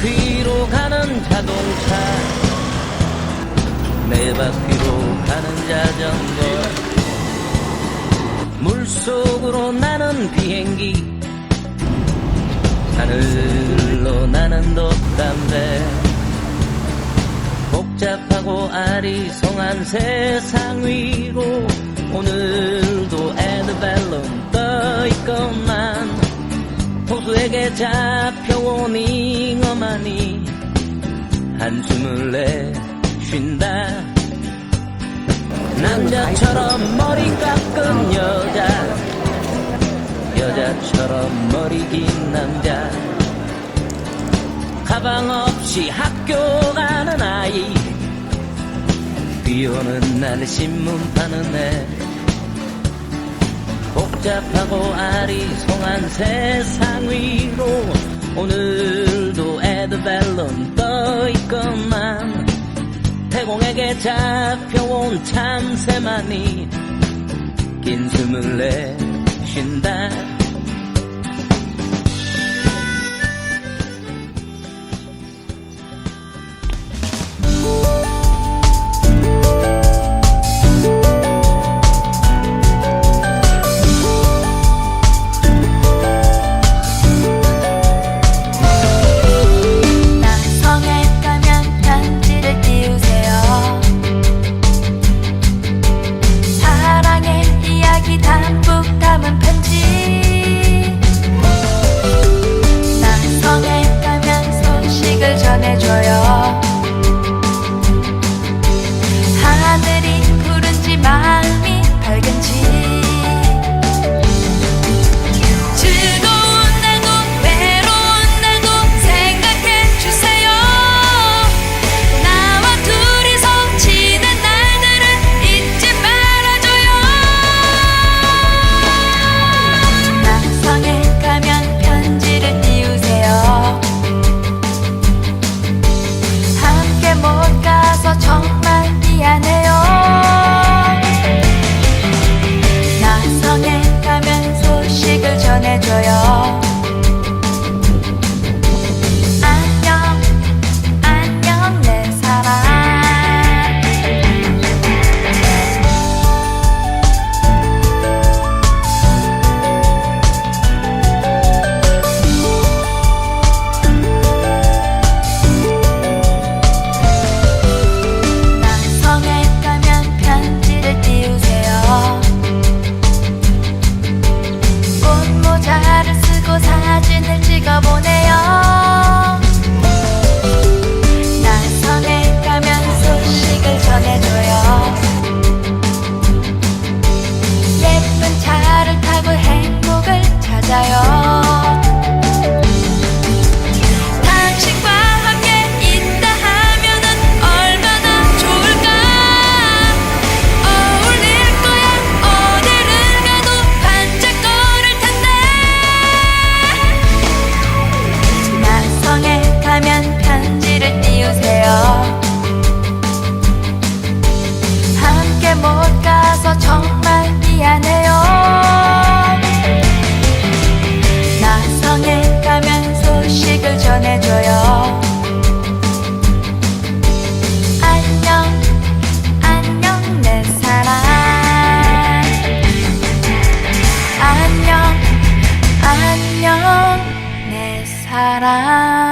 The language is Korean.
바퀴로 가는 자동차? 네 바퀴로 가는 자전거? 물속으로 나는 비행기? 하늘로 나는 돛담배? 복잡하고 아리송한 세상 위로 오늘도 에드벨론 떠있건만 호수에게 잡혀온 잉어만이 한숨을 내쉰다. 남자처럼 머리 깎은 여자 여자처럼 머리 긴 남자. 가방 없이 학교 가는 아이 비 오는 날 신문 파는 애 복잡하고 아리송한 세상 위로 오늘도 에드벨론 떠있건만 태공에게 잡혀온 참새만이 긴 숨을 내쉰다 사랑.